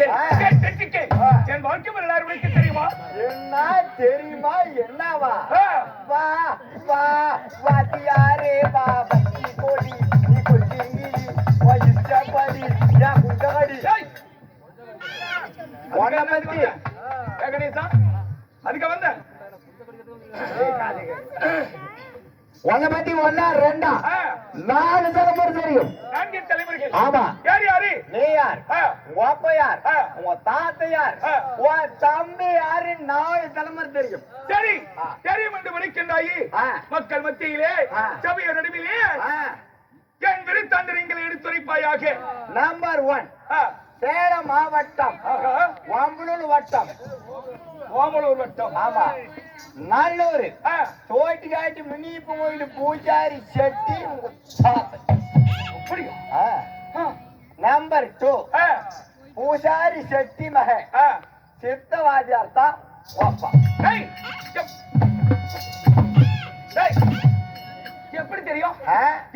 என் வரலாறு உனக்கு தெரியுமா? என்ன தெரியுமா? என்னவா? வா வா வாத்தியாரே வா பத்தி கோடி நீ கொச்சிங்கிலி வா இஷ்டப்படி யா குண்டகடி ஏ கணேசா அதுக்கு வந்த உன்னை பத்தி ஒன்னா ரெண்டா? நாலு தலைமுறை தெரியும். நான்கு தலைமுறைகள். ஆமா. யார் யாரு? நீ யார்? உங்க அப்பா யார். உங்க தாத்தா யார். உன் தம்பி யாரு நாலு தலைமுறை தெரியும். சரி. தெரியும் என்று விളിக்கின்றாயே ஆ. மக்கள் மத்தியிலே ஆ. சபைய நடுவிலே. என் விருத்தாண்டரங்களை எடுத்துரைப்பாயாக. நம்பர் ஒன் சேலம் மாவட்டம். வம்பலூர் வட்டம். ஓமலூர் வட்டம். ஆமா. நல்லூர். ஆ, தோட்டிக்காட்டு மினிப்பு கோயில் பூஜாரி செட்டி. அப்படியா? நம்பர் டூ ஆ, பூஜாரி செட்டி மகன். சித்தவாதியார் தான் எப்படி தெரியும்?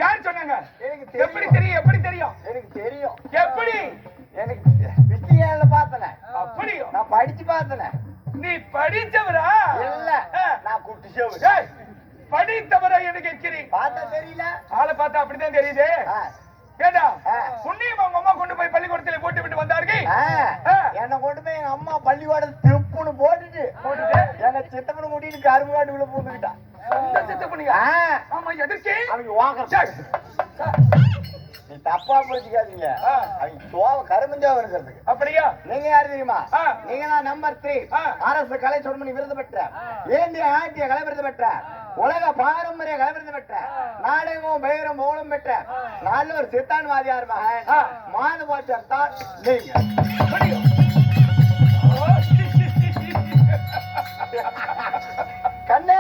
யார் சொன்னாங்க? எனக்கு எப்படி தெரியும் தெரியும்? எப்படி தெரியும்? எனக்கு தெரியும். எப்படி? எனக்கு விஜயால பார்த்தனே. அப்படியோ? நான் படிச்சு பார்த்தனே. நீ படித்தவரா இல்ல. நான் குட்டி சேவு படித்தவரா என்று கேட்கிறேன் பார்த்தா தெரியல? ஆளை பார்த்தா அப்படிதான் தெரியுது. ஆ. புண்ணியம் அவங்க அம்மா கொண்டு போய் பள்ளிக்கூடத்துல போட்டு விட்டு வந்தார்கள். என்னை கொண்டு போய் எங்க அம்மா பள்ளிக்கூடம் திருப்புன்னு போட்டுட்டு போட்டுட்டு? எங்க சித்தப்பனை கூட்டிட்டு கரும்பு காட்டுக்குள்ள பூந்துக்கிட்டான் சொந்த சித்த புண்ணியம் ஆ. ஆமா எதற்கு? அவங்க வாங்க நீ தப்பா புரிஞ்சுக்காதீங்க. ஆ. அவங்க சோவ கரும்புஞ்சாவ இருக்கிறதுக்கு அப்படியா? நீங்க யாரு தெரியுமா. நீங்க தான் நம்பர் த்ரீ. அரசு கலை சொன்மணி விருது பெற்ற. இந்திய நாட்டிய கலை விருது பெற்ற. உலக பாரம்பரிய கலை விருது பெற்ற. நாடகமும் பெயரும் மூலம் பெற்ற. நல்லூர் சித்தான் வாதியார் மகன் ஆ. மாதபாச்சர் தான் நீங்க. கண்ணு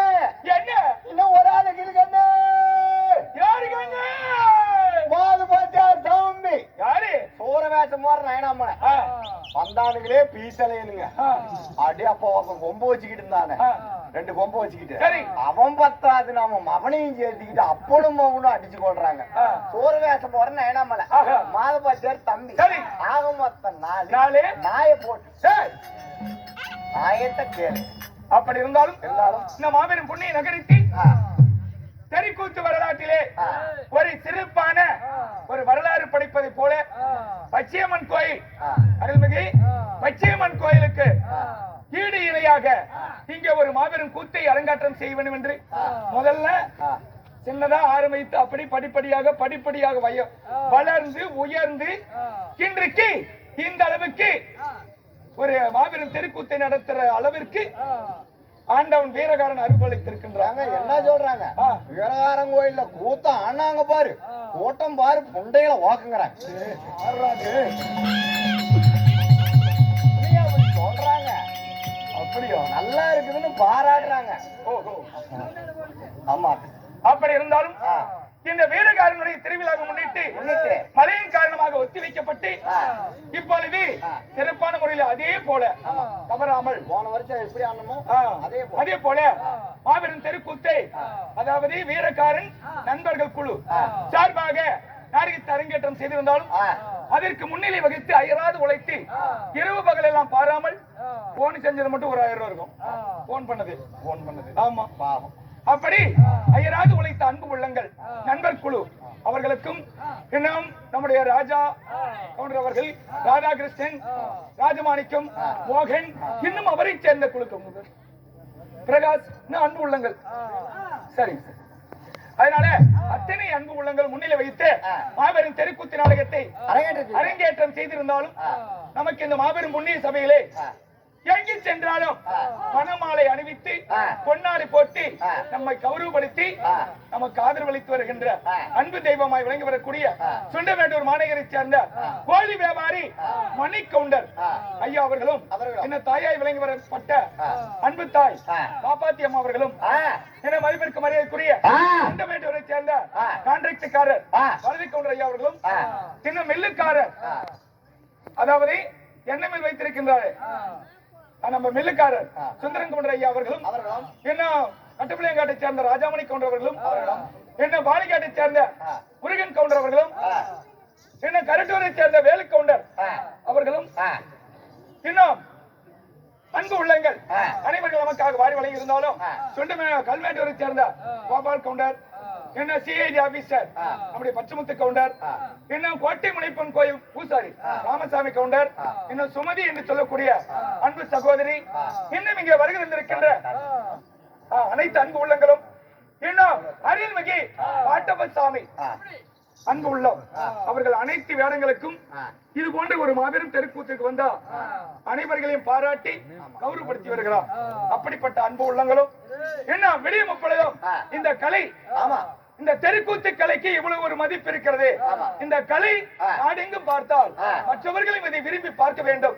என்ன இன்னும் ஒரு ஆளு கிளு கண்ணு யாருக்கு என்ன மாதபாச்சார் தம்பி யாரு சூர வேஷம் போற நயனாமனை ஆ, வந்தானுங்களே பீசலையனுங்க. ஆ, அப்படியே அப்போ ஒருத்தன் கொம்பு வச்சுக்கிட்டு இருந்தானே. ரெண்டு கொம்பு வச்சுக்கிட்டு. சரி. அவன் பத்தாது நாம அவனையும் சேர்த்துக்கிட்டு அப்பளும் அவனும் அடிச்சு கொள்றாங்க. சோறு வேஷம் போற நயனாமலை. மாதபாச்சியார் தம்பி. ஆக மொத்தம் நாலு. நாலு. நாயை போட்டு. நாயத்தை கேளு. அப்படி இருந்தாலும் இருந்தாலும். இந்த மாபெரும் புண்ணிய நகரத்தில் தெறிக்கூத்து வரலாற்றிலே. ஒரு சிறப்பான ஒரு வரலாறு படைப்பதை போல பச்சையம்மன் கோயில் அருள்மிகு பச்சையம்மன் கோயிலுக்கு ஈடு இணையாக இங்க ஒரு மாபெரும் கூத்தை அரங்காட்டம் செய்ய வேண்டும் என்று. முதல்ல. சின்னதா ஆரம்பித்து அப்படி படிப்படியாக படிப்படியாக வளர்ந்து உயர்ந்து இன்றைக்கு இந்த அளவுக்கு ஒரு மாபெரும் தெருக்கூத்தை நடத்துற அளவிற்கு ஆண்டவன் வீரகாரன் அருள்பளித்திருக்கின்றாங்க நாங்க என்ன சொல்றாங்க? ஆ. வீரகாரம் கோயில்ல கூட்டம் ஆனாங்க பாரு. கூட்டம் பாரு புண்டையில வாக்குங்கிறாங்க. சொல்றாங்க. அப்படியா நல்லா இருக்குதுன்னு பாராட்டுறாங்க. ஆமா. அப்படி இருந்தாலும். இந்த வீரகாரனுடைய திருவிழாவை முன்னிட்டு. மழையின் காரணமாக ஒத்திவைக்கப்பட்டு ஆ. இப்பொழுது. சிறப்பான முறையில் அதே போல. தவறாமல் போன வருஷம் எப்படி ஆனமோ ஆ, அதே போல. மாபெரும் தெருக்கூத்தை அதாவது வீரக்காரன் நண்பர்கள் குழு. சார்பாக நாடகத்தை அரங்கேற்றம் செய்திருந்தாலும். அதற்கு முன்னிலை வகித்து அயராது உழைத்து இரவு பகல் எல்லாம் பாராமல் போன் செஞ்சது மட்டும் ஒரு ஆயிரம் ரூபாய் இருக்கும். போன் பண்ணது. போன் பண்ணது. ஆமா. பாவம். அப்படி அயராது உழைத்த அன்பு உள்ளங்கள் நண்பர் குழு அவர்களுக்கும் இன்னும் நம்முடைய ராஜா அவர்கள் ராதாகிருஷ்ணன் ராஜமாணிக்கம் மோகன் இன்னும் அவரை சேர்ந்த குழுக்கள் பிரகாஷ் இன்னும் அன்பு உள்ளங்கள். சரி. அதனால அத்தனை அன்பு உள்ளங்கள் முன்னிலை வைத்து. மாபெரும் தெருக்கூத்து நாடகத்தை அரங்கேற்றம் அரங்கேற்றம் செய்திருந்தாலும். நமக்கு இந்த மாபெரும் புண்ணிய சபையிலே. எங்கு சென்றாலும். பணமாலை அணிவித்து. பொன்னாடி போட்டு. நம்மை கௌரவப்படுத்தி. நமக்கு ஆதரவளித்து வருகின்ற. அன்பு தெய்வமாய் விளங்கி வரக்கூடிய. சுண்டமேட்டூர் மாநகரை சேர்ந்த. கோழி வியாபாரி மணிக்கவுண்டர் ஆ. ஐயா அவர்களும். என்ன தாயாய் விளங்கி வரப்பட்ட. அன்பு தாய். பாப்பாத்தி அம்மா அவர்களும். என மதிப்பிற்கு மரியாதைக்குரிய. சுண்டமேட்டூரை சேர்ந்த. கான்ட்ராக்டுக்காரர். வரதி கவுண்டர் ஐயா அவர்களும். சின்ன மில்லுக்காரர். அதாவது எண்ணெய் மில் வைத்திருக்கின்றாரு நம்ம மில்லுக்காரர். சுந்தரன் கவுண்டர் ஐயா அவர்களும் என்ன கட்டுப்பிள்ளையங்காட்டை சேர்ந்த ராஜாமணி கவுண்டர் அவர்களும் என்ன பாலிகாட்டை சேர்ந்த. முருகன் கவுண்டர் அவர்களும். என்ன கருட்டூரை சேர்ந்த வேலு கவுண்டர். அவர்களும். இன்னும் அன்பு உள்ளங்கள். அனைவர்கள் நமக்காக வாரி வழங்கி இருந்தாலும் ஆ. சொண்டு கல்மேட்டூரை சேர்ந்த கோபால் கவுண்டர் என்ன சிஐடி ஆபீசர். நம்முடைய பச்சமுத்து கவுண்டர். இன்னும் கோட்டை முனைப்பன் கோயில் பூசாரி. ராமசாமி கவுண்டர். இன்னும் சுமதி என்று சொல்லக்கூடிய அன்பு சகோதரி. இன்னும் இங்கே வருகை தந்திருக்கின்ற ஆ, அனைத்து அன்பு உள்ளங்களும் இன்னும் அருள்மிகு பாட்டப்பசாமி. அன்பு உள்ளம். அவர்கள் அனைத்து வேடங்களுக்கும். இது போன்ற ஒரு மாபெரும் தெருக்கூத்துக்கு வந்தா அனைவர்களையும் பாராட்டி கௌரவப்படுத்தி வருகிறார் அப்படிப்பட்ட அன்பு உள்ளங்களும் என்ன விடிய முப்பொழுதும் ஆ. இந்த கலை ஆமா. இந்த தெருக்கூத்து கலைக்கு இவ்வளவு ஒரு மதிப்பு இருக்கிறது. இந்த கலை ஆ. நாடெங்கும் பார்த்தால். மற்றவர்களும் இதை விரும்பி பார்க்க வேண்டும்.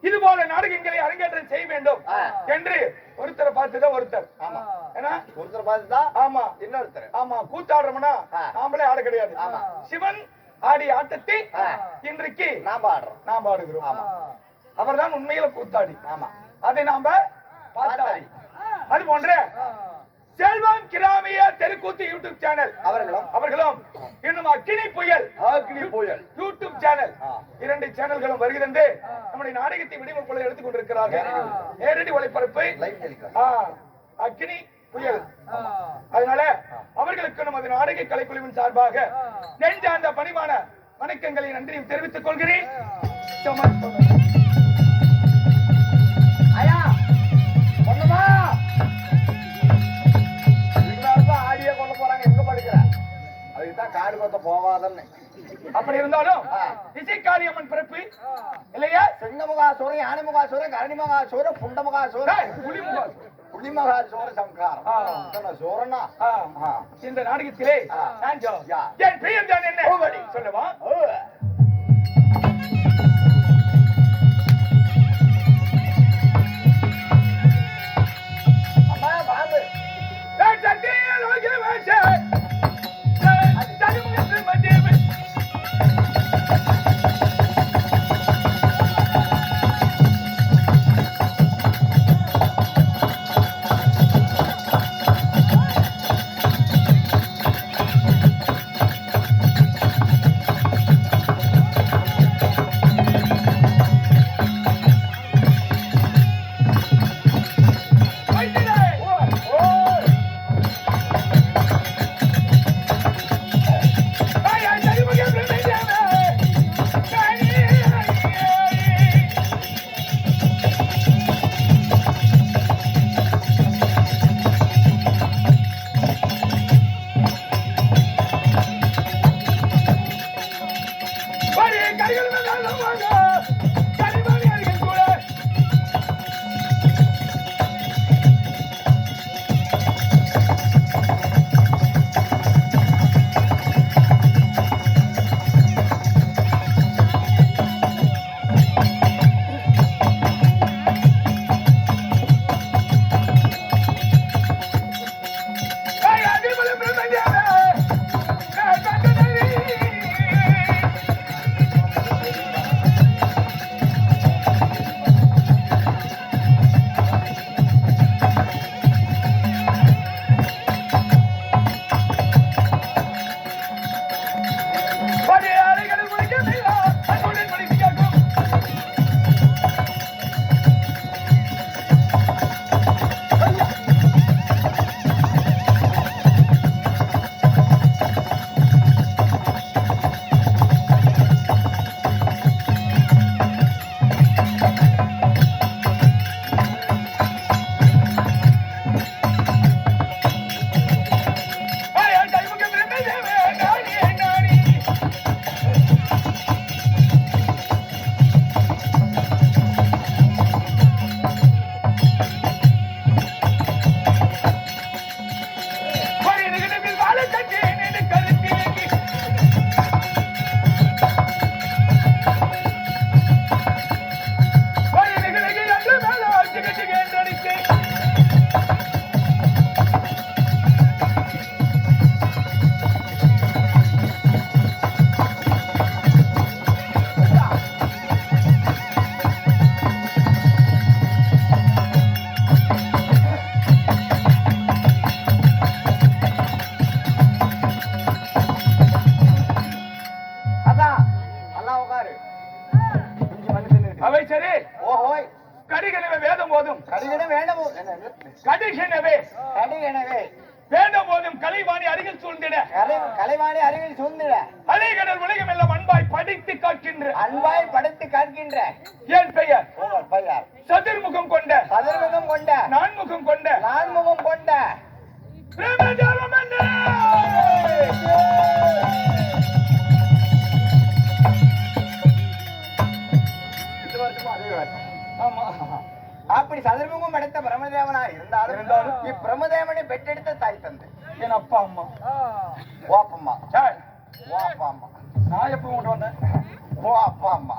இது போல நாடகங்களை அரங்கேற்றம் செய்ய வேண்டும். என்று ஒருத்தரை பார்த்துதான் ஒருத்தர். ஆமா. ஏன்னா? ஒருத்தர் பார்த்துதான் ஆமா. இன்னொருத்தர். ஆமா. கூத்தாடுறோம்னா. நாமளே ஆட கிடையாது. சிவன் ஆடிய ஆட்டத்தை. இன்றைக்கு நான் பாடுறோம் நாம் ஆடுகிறோம். ஆமா. அவர்தான் உண்மையில கூத்தாடி. ஆமா. அதை நாம பார்த்தாடி. அது போன்ற செல்வம் கிராமிய தெருக்கூத்து யூடியூப் சேனல் அவர்களும்? அவர்களும் இன்னும் அக்கினி புயல். ஆக்னி புயல். YouTube channel. இரண்டு சேனல்களும் வருகிறது நம்முடைய நாடகத்தை விடிவப்பொழுது எடுத்துக் கொண்டிருக்கிறார்கள் நேரடி ஒளிபரப்பு. அக்கினி புயல். அதனால அவர்களுக்கு நமது நாடக கலைக்குழுவின் சார்பாக நெஞ்சார்ந்த பணிவான வணக்கங்களை நன்றியும் தெரிவித்துக் கொள்கிறேன். ஐயா பொண்ணுமா அதுக்குதான் காடு கொத்த போவாதன்னு. அப்படி இருந்தாலும் அம்மன் பிறப்பு. இல்லையா? சிங்கமுகாசுரம் யானைமுகாசுரம் கரணிமுகாசுரம் புண்டமுகாசுரம் ஏய், புலிமுகம். புலிமகாசுர சம்காரம். சூரனா. இந்த நாடகத்திலே. நான் ஜோ- யா. என் பெயர் தான் என்ன? ஓவடி. சொல்லவா? அடிகள் நான்முகம் கொண்ட நான்முகம் கொண்ட ஆமா. அப்படி சதுர்முகம் படைத்த பிரம்மதேவனா இருந்தாலும் இருந்தாலும் இப்பிரமதேவனை பெற்றெடுத்த தாய் தந்தை. என் அப்பா அம்மா. ஓ அப்பம்மா. ஏய், ஓ அப்பா அம்மா. நான் எப்ப கொண்டு வந்தேன்? ஓ அப்பா அம்மா.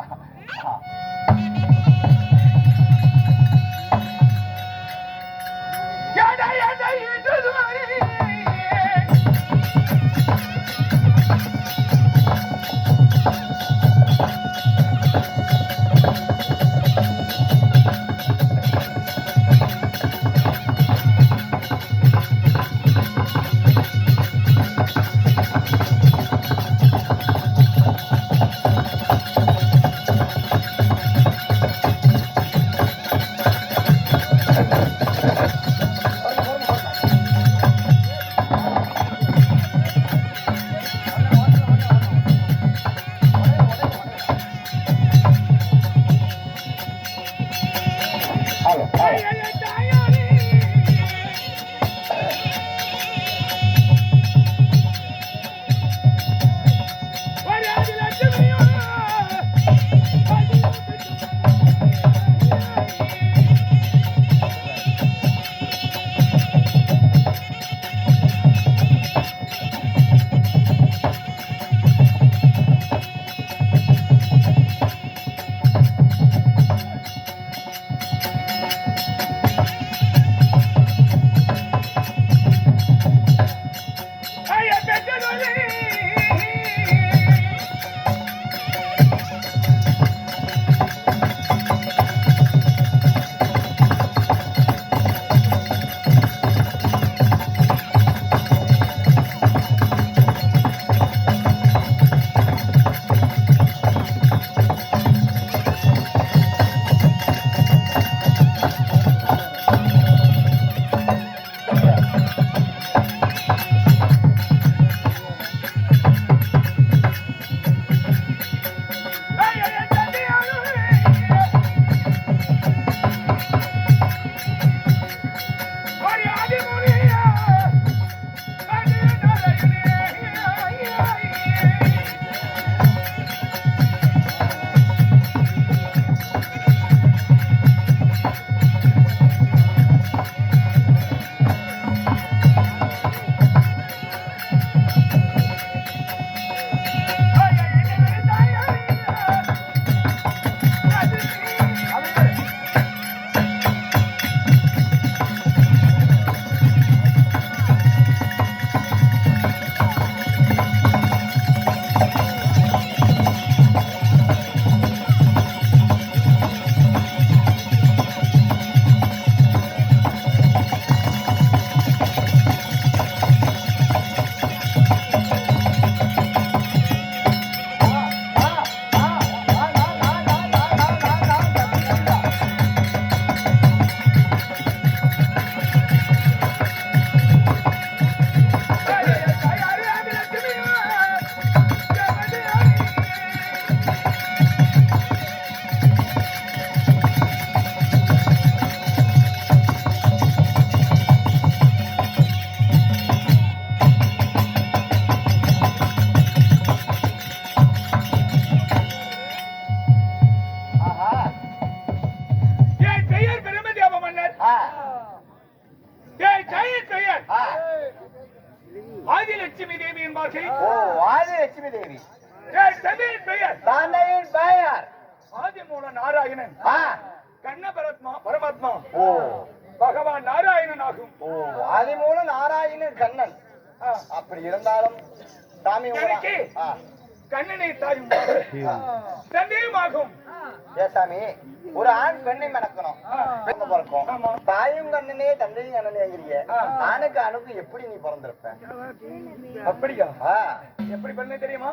பெயர் ஆதிலட்சுமி தேவி என்பார்கள் ஓ தேவி. தந்தையின் பெயர் தந்தையின் பெயர். ஆதிமூல நாராயணன். கண்ண பரத்மா பரமாத்மா. ஓ. பகவான் நாராயணன் ஆகும். ஓ ஆதிமூல நாராயணன் கண்ணன். அப்படி இருந்தாலும் சாமி கண்ணனை தாயும். தந்தையும் ஆகும். ஏ சாமி ஒரு ஆண் பெண்ணை மணக்கணும். பெண்ணை பிறக்கும். தாயும் கண்ணனே தந்தையும் கண்ணனேங்கிறீங்க ஆ. ஆணுக்கு அணுக்கு எப்படி நீ பிறந்திருப்ப? அப்படியா? எப்படி பண்ண தெரியுமா?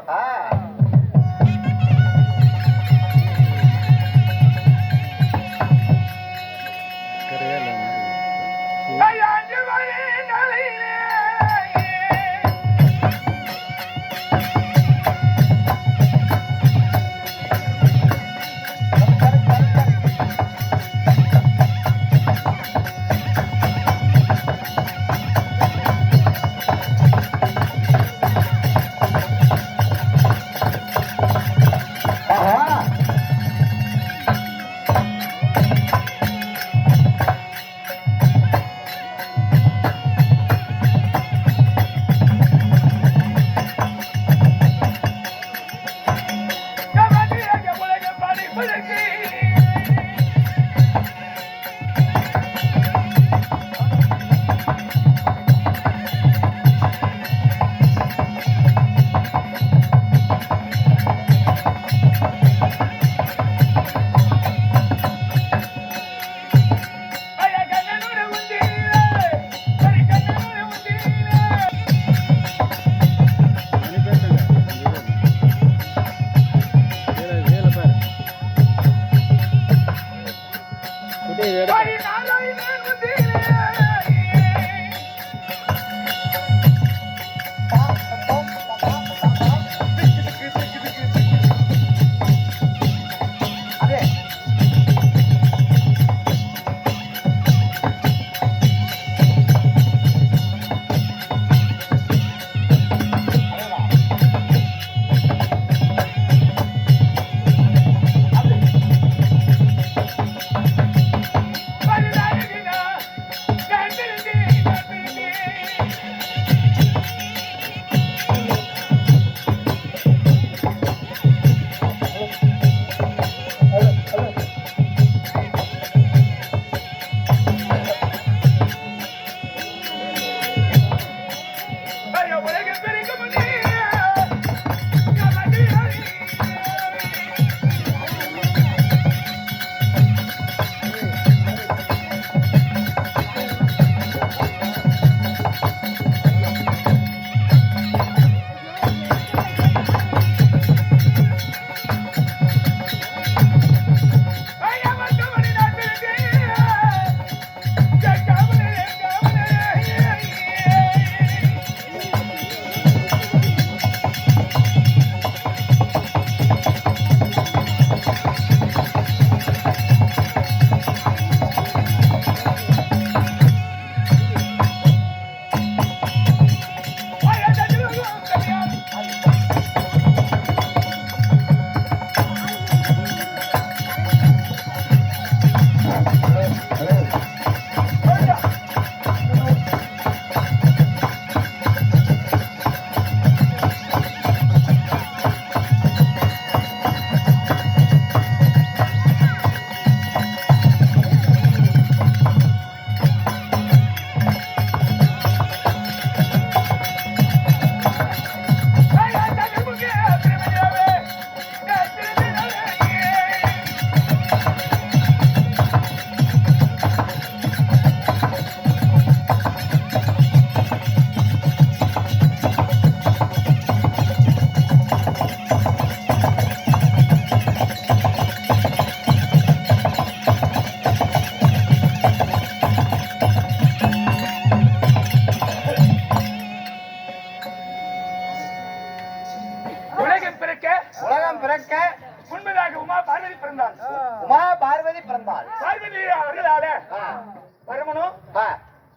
பரமனும்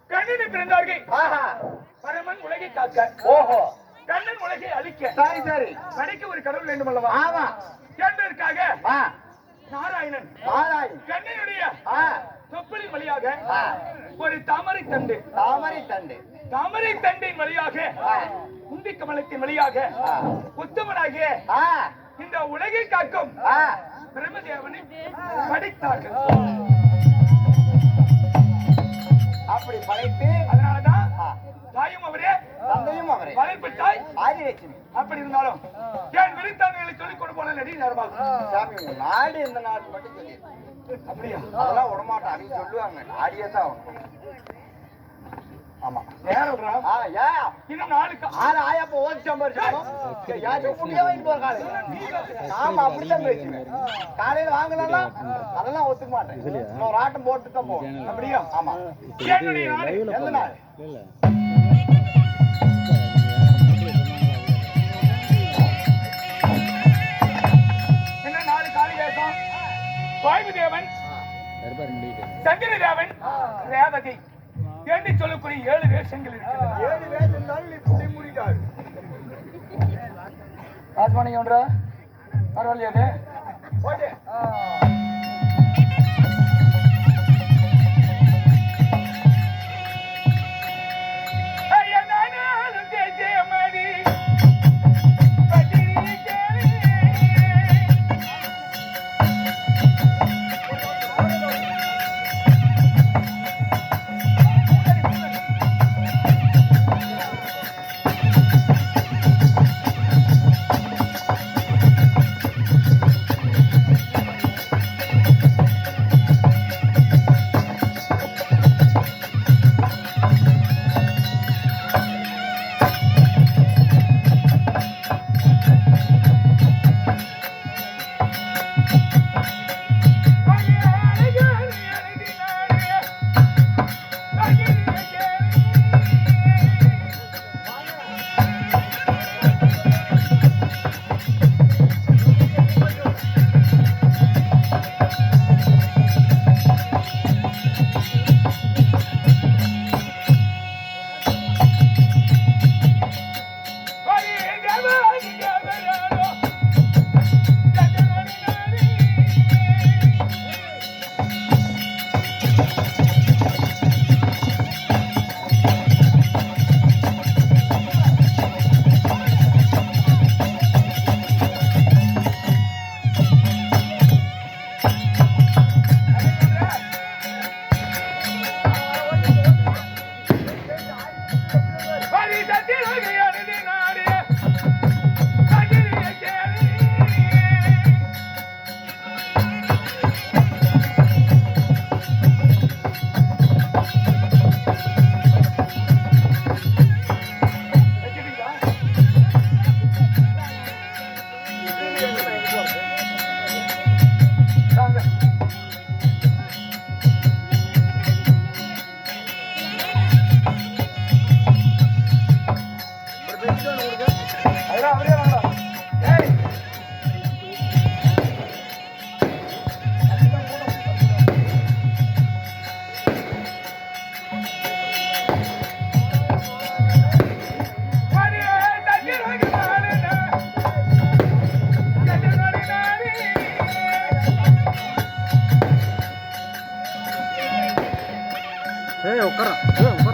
கண்ணனை பிறந்தார்கள். ஆஹா, பரமன் உலகை காக்க. ஓஹோ. கண்ணன் உலகை அழிக்க. சரி சரி. படைக்க ஒரு கடவுள் வேண்டும் அல்லவா ஆமா. என்பதற்காக ஆ. நாராயணன். நாராயணி கண்ணனுடைய ஆ. தொப்புளின் வழியாக ஆ, ஒரு தாமரை தண்டு. தாமரை தண்டு. தாமரை தண்டின் வழியாக குந்தி கமலத்தின் வழியாக உத்தமனாகிய இந்த உலகை காக்கும் பிரம்மதேவனை படைத்தார்கள். அப்படி படைத்து அதனாலதான் தாயும் அவரே தந்தையும் அவரே. வளைப்பு தாய் ஆதிலட்சுமி. அப்படி இருந்தாலும் என் விருத்தாந்தங்களை சொல்லிக் கொண்டு போன நடி நேரமாகும் சாமி நாடு எந்த நாடு மட்டும் சொல்லி அப்படியா? அதெல்லாம் விடமாட்டோம் அவங்க சொல்லுவாங்க. நாடியே தான் இன்னும் நாளுக்கு ஆறு வாங்கிட்டு போற காலையில ஆமா அப்படித்தான் பேசுவேன் காலையில வாங்கலாம் அதெல்லாம் ஒத்துக்க மாட்டேன். ஆட்டம் போட்டு தான் போகும் அப்படியா? ஆமா. என்னுடைய நாடு எந்த நாள்? என்ன நாலு காளி வேஷம்? வாயு தேவன் சந்திர தேவன் ரேவதி. என்று சொல்லக்கூடிய ஏழு வேஷங்கள் இருக்கிறது? ஏழு பேர் இருந்தாலும் நீ புடி முடிக்காது ராஜ்மாணி ஒன்றா? பரவாயில்லையாது કરો